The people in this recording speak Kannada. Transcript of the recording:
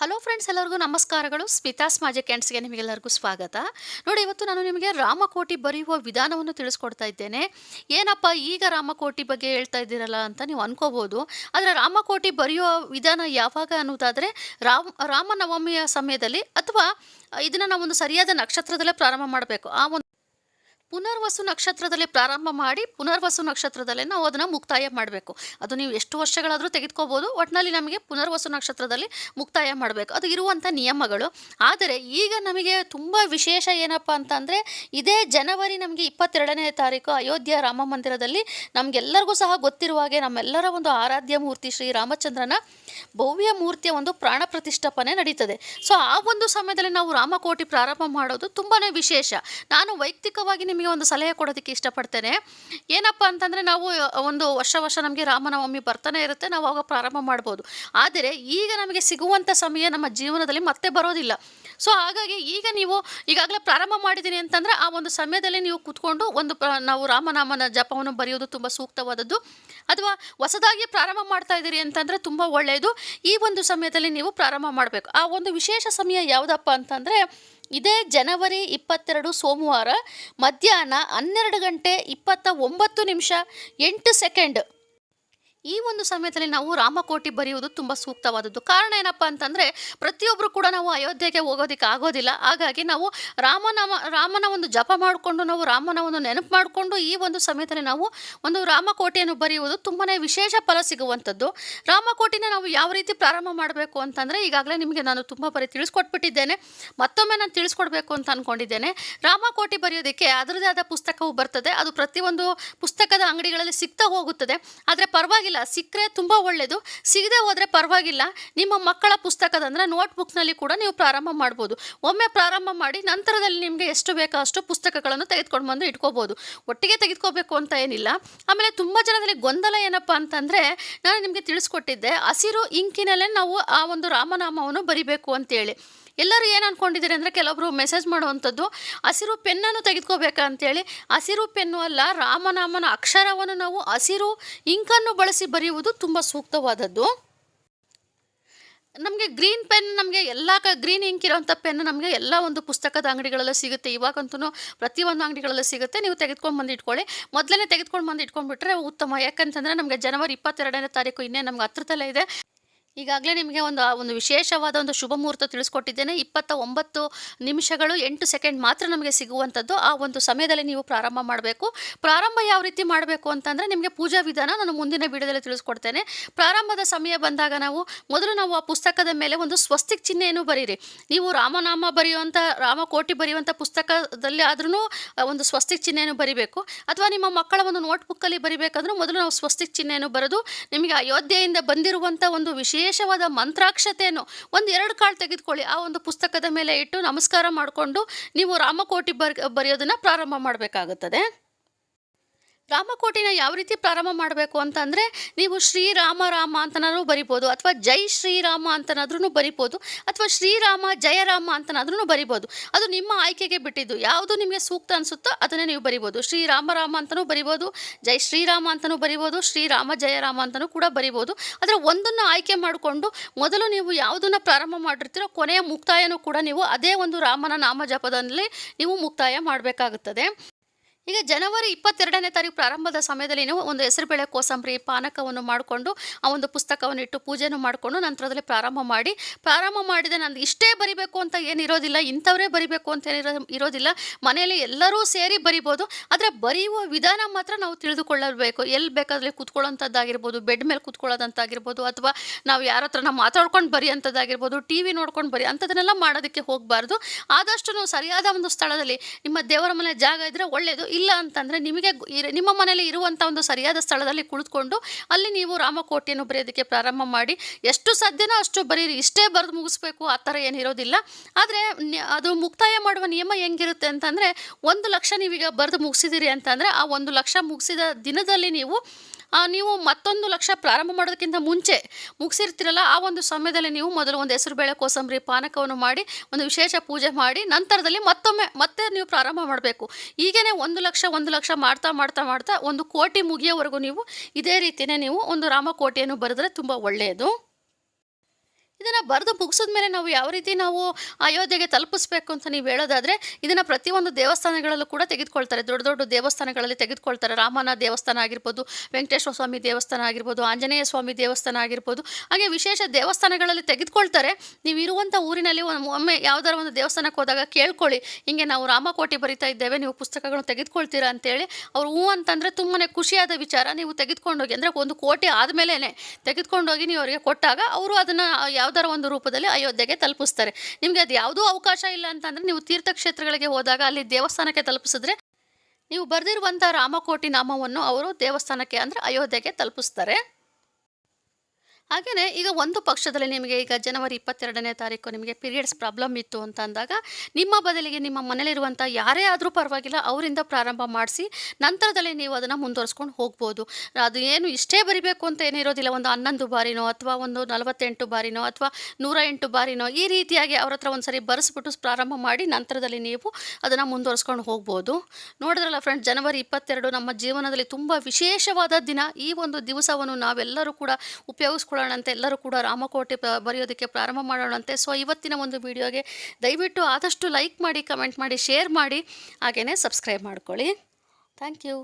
ಹಲೋ ಫ್ರೆಂಡ್ಸ್ ಎಲ್ಲರಿಗೂ ನಮಸ್ಕಾರಗಳು. ಸ್ಮಿತಾಸ್ ಸ್ಮಾಜೆ ಕ್ಯಾಂಡ್ಸ್ಗೆ ನಿಮಗೆಲ್ಲರಿಗೂ ಸ್ವಾಗತ. ನೋಡಿ, ಇವತ್ತು ನಾನು ನಿಮಗೆ ರಾಮಕೋಟಿ ಬರೆಯುವ ವಿಧಾನವನ್ನು ತಿಳಿಸ್ಕೊಡ್ತಾ ಇದ್ದೇನೆ. ಏನಪ್ಪ ಈಗ ರಾಮಕೋಟಿ ಬಗ್ಗೆ ಹೇಳ್ತಾ ಇದ್ದೀರಲ್ಲ ಅಂತ ನೀವು ಅನ್ಕೋಬೋದು. ಆದರೆ ರಾಮಕೋಟಿ ಬರೆಯುವ ವಿಧಾನ ಯಾವಾಗ ಅನ್ನೋದಾದರೆ, ರಾಮ, ರಾಮನವಮಿಯ ಸಮಯದಲ್ಲಿ ಅಥವಾ ಇದನ್ನು ನಾವೊಂದು ಸರಿಯಾದ ನಕ್ಷತ್ರದಲ್ಲೇ ಪ್ರಾರಂಭ ಮಾಡಬೇಕು. ಆ ಒಂದು ಪುನರ್ವಸು ನಕ್ಷತ್ರದಲ್ಲಿ ಪ್ರಾರಂಭ ಮಾಡಿ ಪುನರ್ವಸು ನಕ್ಷತ್ರದಲ್ಲೇ ನಾವು ಅದನ್ನು ಮುಕ್ತಾಯ ಮಾಡಬೇಕು. ಅದು ನೀವು ಎಷ್ಟು ವರ್ಷಗಳಾದರೂ ತೆಗೆದುಕೋಬೋದು ಒಟ್ಟಿನಲ್ಲಿ ನಮಗೆ ಪುನರ್ವಸು ನಕ್ಷತ್ರದಲ್ಲಿ ಮುಕ್ತಾಯ ಮಾಡಬೇಕು. ಅದು ಇರುವಂಥ ನಿಯಮಗಳು. ಆದರೆ ಈಗ ನಮಗೆ ತುಂಬ ವಿಶೇಷ ಏನಪ್ಪ ಅಂತಂದರೆ, ಇದೇ ಜನವರಿ ನಮಗೆ ಇಪ್ಪತ್ತೆರಡನೇ ತಾರೀಕು ಅಯೋಧ್ಯೆ ರಾಮ ಮಂದಿರದಲ್ಲಿ ನಮಗೆಲ್ಲರಿಗೂ ಸಹ ಗೊತ್ತಿರುವ ಹಾಗೆ ನಮ್ಮೆಲ್ಲರ ಒಂದು ಆರಾಧ್ಯ ಮೂರ್ತಿ ಶ್ರೀ ರಾಮಚಂದ್ರನ ಭವ್ಯ ಮೂರ್ತಿಯ ಒಂದು ಪ್ರಾಣ ಪ್ರತಿಷ್ಠಾಪನೆ ನಡೀತದೆ. ಸೊ, ಆ ಒಂದು ಸಮಯದಲ್ಲಿ ನಾವು ರಾಮಕೋಟಿ ಪ್ರಾರಂಭ ಮಾಡೋದು ತುಂಬಾ ವಿಶೇಷ. ನಾನು ವೈಯಕ್ತಿಕವಾಗಿ ನಿಮಗೆ ಒಂದು ಸಲಹೆ ಕೊಡೋದಕ್ಕೆ ಇಷ್ಟಪಡ್ತೇನೆ. ಏನಪ್ಪ ಅಂತಂದರೆ ನಾವು ಒಂದು ವರ್ಷ ವರ್ಷ ನಮಗೆ ರಾಮನವಮಿ ಬರ್ತಾನೆ ಇರುತ್ತೆ, ನಾವು ಆವಾಗ ಪ್ರಾರಂಭ ಮಾಡ್ಬೋದು. ಆದರೆ ಈಗ ನಮಗೆ ಸಿಗುವಂಥ ಸಮಯ ನಮ್ಮ ಜೀವನದಲ್ಲಿ ಮತ್ತೆ ಬರೋದಿಲ್ಲ. ಸೊ, ಹಾಗಾಗಿ ಈಗ ನೀವು ಈಗಾಗಲೇ ಪ್ರಾರಂಭ ಮಾಡಿದ್ದೀನಿ ಅಂತಂದರೆ ಆ ಒಂದು ಸಮಯದಲ್ಲಿ ನೀವು ಕೂತ್ಕೊಂಡು ಒಂದು ನಾವು ರಾಮನಾಮನ ಜಪವನ್ನು ಬರೆಯೋದು ತುಂಬ ಸೂಕ್ತವಾದದ್ದು. ಅಥವಾ ಹೊಸದಾಗಿ ಪ್ರಾರಂಭ ಮಾಡ್ತಾ ಇದ್ದೀರಿ ಅಂತಂದರೆ ತುಂಬ ಒಳ್ಳೆಯದು ಈ ಒಂದು ಸಮಯದಲ್ಲಿ ನೀವು ಪ್ರಾರಂಭ ಮಾಡಬೇಕು. ಆ ಒಂದು ವಿಶೇಷ ಸಮಯ ಯಾವುದಪ್ಪ ಅಂತಂದರೆ ಇದೇ ಜನವರಿ ಇಪ್ಪತ್ತೆರಡು ಸೋಮವಾರ ಮಧ್ಯಾಹ್ನ ಹನ್ನೆರಡು ಗಂಟೆ ಇಪ್ಪತ್ತ ಒಂಬತ್ತು ನಿಮಿಷ ಎಂಟು ಸೆಕೆಂಡ್ ಈ ಒಂದು ಸಮಯದಲ್ಲಿ ನಾವು ರಾಮಕೋಟಿ ಬರೆಯುವುದು ತುಂಬ ಸೂಕ್ತವಾದದ್ದು. ಕಾರಣ ಏನಪ್ಪ ಅಂತಂದರೆ ಪ್ರತಿಯೊಬ್ಬರು ಕೂಡ ನಾವು ಅಯೋಧ್ಯೆಗೆ ಹೋಗೋದಕ್ಕೆ ಆಗೋದಿಲ್ಲ. ಹಾಗಾಗಿ ನಾವು ರಾಮನಾಮ ರಾಮನ ಒಂದು ಜಪ ಮಾಡಿಕೊಂಡು, ನಾವು ರಾಮನ ಒಂದು ನೆನಪು ಮಾಡಿಕೊಂಡು ಈ ಒಂದು ಸಮಯದಲ್ಲಿ ನಾವು ಒಂದು ರಾಮಕೋಟೆಯನ್ನು ಬರೆಯುವುದು ತುಂಬಾ ವಿಶೇಷ ಫಲ ಸಿಗುವಂಥದ್ದು. ರಾಮಕೋಟಿನ ನಾವು ಯಾವ ರೀತಿ ಪ್ರಾರಂಭ ಮಾಡಬೇಕು ಅಂತಂದರೆ, ಈಗಾಗಲೇ ನಿಮಗೆ ನಾನು ತುಂಬ ಬರೀ ತಿಳಿಸ್ಕೊಟ್ಬಿಟ್ಟಿದ್ದೇನೆ. ಮತ್ತೊಮ್ಮೆ ನಾನು ತಿಳಿಸ್ಕೊಡ್ಬೇಕು ಅಂತ ಅಂದ್ಕೊಂಡಿದ್ದೇನೆ ರಾಮಕೋಟಿ ಬರೆಯೋದಕ್ಕೆ ಅದರದೇ ಆದ ಪುಸ್ತಕವು ಬರ್ತದೆ. ಅದು ಪ್ರತಿಯೊಂದು ಪುಸ್ತಕದ ಅಂಗಡಿಗಳಲ್ಲಿ ಸಿಗ್ತಾ ಹೋಗುತ್ತದೆ. ಆದರೆ ಪರವಾಗಿಲ್ಲ, ಸಿಕ್ಕರೆ ತುಂಬ ಒಳ್ಳೆಯದು ಸಿಗದೆ ಹೋದರೆ ಪರವಾಗಿಲ್ಲ. ನಿಮ್ಮ ಮಕ್ಕಳ ಪುಸ್ತಕದ ಅಂದರೆ ನೋಟ್ಬುಕ್ನಲ್ಲಿ ಕೂಡ ನೀವು ಪ್ರಾರಂಭ ಮಾಡ್ಬೋದು. ಒಮ್ಮೆ ಪ್ರಾರಂಭ ಮಾಡಿ ನಂತರದಲ್ಲಿ ನಿಮಗೆ ಎಷ್ಟು ಬೇಕೋ ಅಷ್ಟು ಪುಸ್ತಕಗಳನ್ನು ತೆಗೆದುಕೊಂಡು ಬಂದು ಇಟ್ಕೋಬೋದು. ಒಟ್ಟಿಗೆ ತೆಗೆದುಕೋಬೇಕು ಅಂತ ಏನಿಲ್ಲ. ಆಮೇಲೆ ತುಂಬ ಜನದಲ್ಲಿ ಗೊಂದಲ ಏನಪ್ಪ ಅಂತಂದರೆ, ನಾನು ನಿಮಗೆ ತಿಳಿಸ್ಕೊಟ್ಟಿದ್ದೆ, ಹಸಿರು ಇಂಕಿನಲ್ಲೇ ನಾವು ಆ ಒಂದು ರಾಮನಾಮವನ್ನು ಬರಿಬೇಕು ಅಂತೇಳಿ. ಎಲ್ಲರೂ ಏನು ಅಂದ್ಕೊಂಡಿದ್ದೀರಿ ಅಂದರೆ ಕೆಲವೊಬ್ಬರು ಮೆಸೇಜ್ ಮಾಡುವಂಥದ್ದು, ಹಸಿರು ಪೆನ್ನನ್ನು ತೆಗೆದುಕೋಬೇಕಂತೇಳಿ. ಹಸಿರು ಪೆನ್ನು ಅಲ್ಲ, ರಾಮನಾಮನ ಅಕ್ಷರವನ್ನು ನಾವು ಹಸಿರು ಇಂಕನ್ನು ಬಳಸಿ ಬರೆಯುವುದು ತುಂಬ ಸೂಕ್ತವಾದದ್ದು. ನಮಗೆ ಗ್ರೀನ್ ಪೆನ್ ನಮಗೆ ಎಲ್ಲ ಕ ಗ್ರೀನ್ ಇಂಕ್ ಇರೋಂಥ ಪೆನ್ ನಮಗೆ ಎಲ್ಲ ಒಂದು ಪುಸ್ತಕದ ಅಂಗಡಿಗಳಲ್ಲೂ ಸಿಗುತ್ತೆ. ಇವಾಗಂತೂ ಪ್ರತಿಯೊಂದು ಅಂಗಡಿಗಳಲ್ಲೂ ಸಿಗುತ್ತೆ. ನೀವು ತೆಗೆದುಕೊಂಡು ಬಂದು ಇಟ್ಕೊಳ್ಳಿ ಮೊದಲನೇ ತೆಗೆದುಕೊಂಡು ಬಂದು ಇಟ್ಕೊಂಡ್ಬಿಟ್ರೆ ಉತ್ತಮ. ಯಾಕಂತಂದರೆ ನಮಗೆ ಜನವರಿ ಇಪ್ಪತ್ತೆರಡನೇ ತಾರೀಕು ಇನ್ನೇ ನಮ್ಗೆ ಹತ್ರದಲ್ಲೇ ಇದೆ. ಈಗಾಗಲೇ ನಿಮಗೆ ಒಂದು ಒಂದು ವಿಶೇಷವಾದ ಒಂದು ಶುಭ ಮುಹೂರ್ತ ತಿಳಿಸ್ಕೊಟ್ಟಿದ್ದೇನೆ. ಇಪ್ಪತ್ತ ಒಂಬತ್ತು ನಿಮಿಷಗಳು ಎಂಟು ಸೆಕೆಂಡ್ ಮಾತ್ರ ನಮಗೆ ಸಿಗುವಂಥದ್ದು. ಆ ಒಂದು ಸಮಯದಲ್ಲಿ ನೀವು ಪ್ರಾರಂಭ ಮಾಡಬೇಕು. ಪ್ರಾರಂಭ ಯಾವ ರೀತಿ ಮಾಡಬೇಕು ಅಂತಂದರೆ ನಿಮಗೆ ಪೂಜಾ ವಿಧಾನ ನಾನು ಮುಂದಿನ ವಿಡಿಯೋದಲ್ಲಿ ತಿಳಿಸ್ಕೊಡ್ತೇನೆ. ಪ್ರಾರಂಭದ ಸಮಯ ಬಂದಾಗ ನಾವು ಮೊದಲು ನಾವು ಆ ಪುಸ್ತಕದ ಮೇಲೆ ಒಂದು ಸ್ವಸ್ತಿಕ್ ಚಿಹ್ನೆಯನ್ನು ಬರೀರಿ. ನೀವು ರಾಮನಾಮ ಬರೆಯುವಂಥ, ರಾಮಕೋಟಿ ಬರೆಯುವಂಥ ಪುಸ್ತಕದಲ್ಲಿ ಆದ್ರೂ ಒಂದು ಸ್ವಸ್ತಿಕ್ ಚಿಹ್ನೆಯನ್ನು ಬರಿಬೇಕು. ಅಥವಾ ನಿಮ್ಮ ಮಕ್ಕಳ ಒಂದು ನೋಟ್ಬುಕ್ಕಲ್ಲಿ ಬರಿಬೇಕಾದ್ರೂ ಮೊದಲು ನಾವು ಸ್ವಸ್ತಿಕ್ ಚಿಹ್ನೆಯನ್ನು ಬರೆದು ನಿಮಗೆ ಅಯೋಧ್ಯೆಯಿಂದ ಬಂದಿರುವಂಥ ಒಂದು ವಿಶೇಷವಾದ ಮಂತ್ರಾಕ್ಷತೆಯನ್ನು ಒಂದು ಎರಡು ಕಾಳು ತೆಗೆದುಕೊಳ್ಳಿ. ಆ ಒಂದು ಪುಸ್ತಕದ ಮೇಲೆ ಇಟ್ಟು ನಮಸ್ಕಾರ ಮಾಡಿಕೊಂಡು ನೀವು ರಾಮಕೋಟಿ ಬರ್, ಬರೆಯೋದನ್ನು ಪ್ರಾರಂಭ ಮಾಡಬೇಕಾಗುತ್ತದೆ. ರಾಮಕೋಟಿನ ಯಾವ ರೀತಿ ಪ್ರಾರಂಭ ಮಾಡಬೇಕು ಅಂತಂದರೆ ನೀವು ಶ್ರೀರಾಮ ರಾಮ ಅಂತನಾದ್ರೂ ಬರಿಬೋದು, ಅಥವಾ ಜೈ ಶ್ರೀರಾಮ ಅಂತನಾದ್ರೂ ಬರಿಬೋದು, ಅಥವಾ ಶ್ರೀರಾಮ ಜಯರಾಮ ಅಂತನಾದ್ರೂ ಬರಿಬೋದು. ಅದು ನಿಮ್ಮ ಆಯ್ಕೆಗೆ ಬಿಟ್ಟಿದ್ದು. ಯಾವುದು ನಿಮಗೆ ಸೂಕ್ತ ಅನಿಸುತ್ತೋ ಅದನ್ನೇ ನೀವು ಬರಿಬೋದು. ಶ್ರೀರಾಮ ರಾಮ ಅಂತಲೂ ಬರಿಬೋದು, ಜೈ ಶ್ರೀರಾಮ ಅಂತಲೂ ಬರಿಬೋದು ಶ್ರೀರಾಮ ಜಯರಾಮ ಅಂತಲೂ ಕೂಡ ಬರಿಬೋದು. ಆದರೆ ಒಂದನ್ನು ಆಯ್ಕೆ ಮಾಡಿಕೊಂಡು ಮೊದಲು ನೀವು ಯಾವುದನ್ನು ಪ್ರಾರಂಭ ಮಾಡಿರ್ತೀರೋ, ಕೊನೆಯ ಮುಕ್ತಾಯನೂ ಕೂಡ ನೀವು ಅದೇ ಒಂದು ರಾಮನ ನಾಮ ಜಪದಲ್ಲಿ ನೀವು ಮುಕ್ತಾಯ ಮಾಡಬೇಕಾಗುತ್ತದೆ. ಈಗ ಜನವರಿ ಇಪ್ಪತ್ತೆರಡನೇ ತಾರೀಕು ಪ್ರಾರಂಭದ ಸಮಯದಲ್ಲಿ ನೀವು ಒಂದು ಹೆಸರುಬೇಳೆ ಕೋಸಂಬರಿ, ಪಾನಕವನ್ನು ಮಾಡಿಕೊಂಡು ಆ ಒಂದು ಪುಸ್ತಕವನ್ನು ಇಟ್ಟು ಪೂಜೆಯನ್ನು ಮಾಡಿಕೊಂಡು ನಂತರದಲ್ಲಿ ಪ್ರಾರಂಭ ಮಾಡಿ. ಪ್ರಾರಂಭ ಮಾಡಿದ ನಾನು ಇಷ್ಟೇ ಬರಿಬೇಕು ಅಂತ ಏನಿರೋದಿಲ್ಲ ಇಂಥವರೇ ಬರಿಬೇಕು ಅಂತ ಏನಿರೋ ಇರೋದಿಲ್ಲ. ಮನೆಯಲ್ಲಿ ಎಲ್ಲರೂ ಸೇರಿ ಬರಿಬೋದು. ಆದರೆ ಬರೆಯುವ ವಿಧಾನ ಮಾತ್ರ ನಾವು ತಿಳಿದುಕೊಳ್ಳಬೇಕು. ಎಲ್ಲಿ ಬೇಕಾದರೆ ಕೂತ್ಕೊಳ್ಳೋಂಥದ್ದಾಗಿರ್ಬೋದು, ಬೆಡ್ ಮೇಲೆ ಕೂತ್ಕೊಳ್ಳೋದಂತಾಗಿರ್ಬೋದು, ಅಥವಾ ನಾವು ಯಾರ ಹತ್ರನ ಮಾತಾಡ್ಕೊಂಡು ಬರಿ ಅಂಥದ್ದಾಗಿರ್ಬೋದು ಟಿ ವಿ ನೋಡ್ಕೊಂಡು ಬರಿ ಅಂಥದನ್ನೆಲ್ಲ ಮಾಡೋದಕ್ಕೆ ಹೋಗಬಾರ್ದು. ಆದಷ್ಟು ನಾವು ಸರಿಯಾದ ಒಂದು ಸ್ಥಳದಲ್ಲಿ ನಿಮ್ಮ ದೇವರ ಮನೆ ಜಾಗ ಇದ್ದರೆ ಒಳ್ಳೆಯದು ಇಲ್ಲ ಅಂತಂದರೆ ನಿಮಗೆ ನಿಮ್ಮ ಮನೇಲಿ ಇರುವಂಥ ಒಂದು ಸರಿಯಾದ ಸ್ಥಳದಲ್ಲಿ ಕುಳಿತುಕೊಂಡು ಅಲ್ಲಿ ನೀವು ರಾಮಕೋಟೆಯನ್ನು ಬರೆಯೋದಕ್ಕೆ ಪ್ರಾರಂಭ ಮಾಡಿ, ಎಷ್ಟು ಸಾಧ್ಯನೋ ಅಷ್ಟು ಬರೀರಿ. ಇಷ್ಟೇ ಬರೆದು ಮುಗಿಸ್ಬೇಕು, ಆ ಥರ ಏನಿರೋದಿಲ್ಲ ಆದರೆ ಅದು ಮುಕ್ತಾಯ ಮಾಡುವ ನಿಯಮ ಹೆಂಗಿರುತ್ತೆ ಅಂತಂದರೆ, ಒಂದು ಲಕ್ಷ ನೀವೀಗ ಬರೆದು ಮುಗಿಸಿದಿರಿ ಅಂತಂದರೆ, ಆ ಒಂದು ಲಕ್ಷ ಮುಗಿಸಿದ ದಿನದಲ್ಲಿ ನೀವು ನೀವು ಮತ್ತೊಂದು ಲಕ್ಷ ಪ್ರಾರಂಭ ಮಾಡೋದಕ್ಕಿಂತ ಮುಂಚೆ ಮುಗಿಸಿರ್ತಿರಲ್ಲ, ಆ ಒಂದು ಸಮಯದಲ್ಲಿ ನೀವು ಮೊದಲು ಒಂದು ಹೆಸರು ಬೇಳೆ, ಕೋಸಂಬರಿ, ಪಾನಕವನ್ನು ಮಾಡಿ, ಒಂದು ವಿಶೇಷ ಪೂಜೆ ಮಾಡಿ, ನಂತರದಲ್ಲಿ ಮತ್ತೊಮ್ಮೆ ಮತ್ತೆ ನೀವು ಪ್ರಾರಂಭ ಮಾಡಬೇಕು. ಹೀಗೇ ಒಂದು ಲಕ್ಷ ಒಂದು ಲಕ್ಷ ಮಾಡ್ತಾ ಮಾಡ್ತಾ ಮಾಡ್ತಾ ಒಂದು ಕೋಟಿ ಮುಗಿಯೋವರೆಗೂ ನೀವು ಇದೇ ರೀತಿಯೇ ನೀವು ಒಂದು ರಾಮಕೋಟೆಯನ್ನು ಬರೆದ್ರೆ ತುಂಬ ಒಳ್ಳೆಯದು. ಇದನ್ನು ಬರೆದು ಮುಗಿಸಿದ ಮೇಲೆ ನಾವು ಯಾವ ರೀತಿ ನಾವು ಅಯೋಧ್ಯೆಗೆ ತಲುಪಿಸ್ಬೇಕು ಅಂತ ನೀವು ಹೇಳೋದಾದರೆ, ಇದನ್ನು ಪ್ರತಿಯೊಂದು ದೇವಸ್ಥಾನಗಳಲ್ಲೂ ಕೂಡ ತೆಗೆದುಕೊಳ್ತಾರೆ. ದೊಡ್ಡ ದೊಡ್ಡ ದೇವಸ್ಥಾನಗಳಲ್ಲಿ ತೆಗೆದುಕೊಳ್ತಾರೆ. ರಾಮನ ದೇವಸ್ಥಾನ ಆಗಿರ್ಬೋದು, ವೆಂಕಟೇಶ್ವರ ಸ್ವಾಮಿ ದೇವಸ್ಥಾನ ಆಗಿರ್ಬೋದು, ಆಂಜನೇಯ ಸ್ವಾಮಿ ದೇವಸ್ಥಾನ ಆಗಿರ್ಬೋದು, ಹಾಗೆ ವಿಶೇಷ ದೇವಸ್ಥಾನಗಳಲ್ಲಿ ತೆಗೆದುಕೊಳ್ತಾರೆ. ನೀವು ಇರುವಂಥ ಊರಿನಲ್ಲಿ ಒಮ್ಮೆ ಯಾವ್ದಾರ ಒಂದು ದೇವಸ್ಥಾನಕ್ಕೆ ಹೋದಾಗ ಕೇಳ್ಕೊಳ್ಳಿ. ಹಿಂಗೆ ನಾವು ರಾಮಕೋಟಿ ಬರಿತಾ ಇದ್ದೇವೆ, ನೀವು ಪುಸ್ತಕಗಳನ್ನು ತೆಗೆದುಕೊಳ್ತೀರಾ ಅಂತೇಳಿ ಅವ್ರು ಹೂ ಅಂತಂದರೆ ತುಂಬಾ ಖುಷಿಯಾದ ವಿಚಾರ. ನೀವು ತೆಗೆದುಕೊಂಡೋಗಿ ಅಂದರೆ ಒಂದು ಕೋಟಿ ಆದಮೇಲೆ ತೆಗೆದುಕೊಂಡೋಗಿ ನೀವು ಅವರಿಗೆ ಕೊಟ್ಟಾಗ ಅವರು ಅದನ್ನು ಯಾವ್ದಾರ ಒಂದು ರೂಪದಲ್ಲಿ ಅಯೋಧ್ಯೆಗೆ ತಲುಪಿಸ್ತಾರೆ. ನಿಮಗೆ ಅದು ಯಾವುದೂ ಅವಕಾಶ ಇಲ್ಲ ಅಂತಂದ್ರೆ ನೀವು ತೀರ್ಥಕ್ಷೇತ್ರಗಳಿಗೆ ಹೋದಾಗ ಅಲ್ಲಿ ದೇವಸ್ಥಾನಕ್ಕೆ ತಲುಪಿಸಿದ್ರೆ ನೀವು ಬರೆದಿರುವಂಥ ರಾಮಕೋಟಿ ನಾಮವನ್ನು ಅವರು ದೇವಸ್ಥಾನಕ್ಕೆ ಅಂದರೆ ಅಯೋಧ್ಯೆಗೆ ತಲುಪಿಸ್ತಾರೆ. ಹಾಗೆಯೇ ಈಗ ಒಂದು ಪಕ್ಷದಲ್ಲಿ ನಿಮಗೆ ಈಗ ಜನವರಿ ಇಪ್ಪತ್ತೆರಡನೇ ತಾರೀಕು ನಿಮಗೆ ಪೀರಿಯಡ್ಸ್ ಪ್ರಾಬ್ಲಮ್ ಇತ್ತು ಅಂತ ಅಂದಾಗ, ನಿಮ್ಮ ಬದಲಿಗೆ ನಿಮ್ಮ ಮನೇಲಿರುವಂಥ ಯಾರೇ ಆದರೂ ಪರವಾಗಿಲ್ಲ, ಅವರಿಂದ ಪ್ರಾರಂಭ ಮಾಡಿಸಿ ನಂತರದಲ್ಲಿ ನೀವು ಅದನ್ನು ಮುಂದುವರಿಸ್ಕೊಂಡು ಹೋಗ್ಬೋದು. ಅದು ಏನು ಇಷ್ಟೇ ಬರಿಬೇಕು ಅಂತ ಏನಿರೋದಿಲ್ಲ ಒಂದು ಹನ್ನೊಂದು ಬಾರಿನೋ ಅಥವಾ ಒಂದು ನಲವತ್ತೆಂಟು ಬಾರಿನೋ ಅಥವಾ ನೂರ ಎಂಟು ಬಾರಿನೋ ಈ ರೀತಿಯಾಗಿ ಅವ್ರ ಹತ್ರ ಒಂದು ಸರಿ ಬರೆಸ್ಬಿಟ್ಟು ಪ್ರಾರಂಭ ಮಾಡಿ ನಂತರದಲ್ಲಿ ನೀವು ಅದನ್ನು ಮುಂದುವರಿಸ್ಕೊಂಡು ಹೋಗ್ಬೋದು. ನೋಡಿದ್ರಲ್ಲ ಫ್ರೆಂಡ್ ಜನವರಿ ಇಪ್ಪತ್ತೆರಡು ನಮ್ಮ ಜೀವನದಲ್ಲಿ ತುಂಬ ವಿಶೇಷವಾದ ದಿನ. ಈ ಒಂದು ದಿವಸವನ್ನು ನಾವೆಲ್ಲರೂ ಕೂಡ ಉಪಯೋಗಿಸ್ಕೊಳ್ಳೋಣಂತೆ ಎಲ್ಲರೂ ಕೂಡ ರಾಮಕೋಟೆ ಬರೆಯೋದಕ್ಕೆ ಪ್ರಾರಂಭ ಮಾಡೋಣಂತೆ. ಸೊ ಇವತ್ತಿನ ಒಂದು ವಿಡಿಯೋಗೆ ದಯವಿಟ್ಟು ಆದಷ್ಟು ಲೈಕ್ ಮಾಡಿ ಕಮೆಂಟ್ ಮಾಡಿ ಶೇರ್ ಮಾಡಿ ಹಾಗೆಯೇ ಸಬ್ಸ್ಕ್ರೈಬ್ ಮಾಡ್ಕೊಳ್ಳಿ. Thank you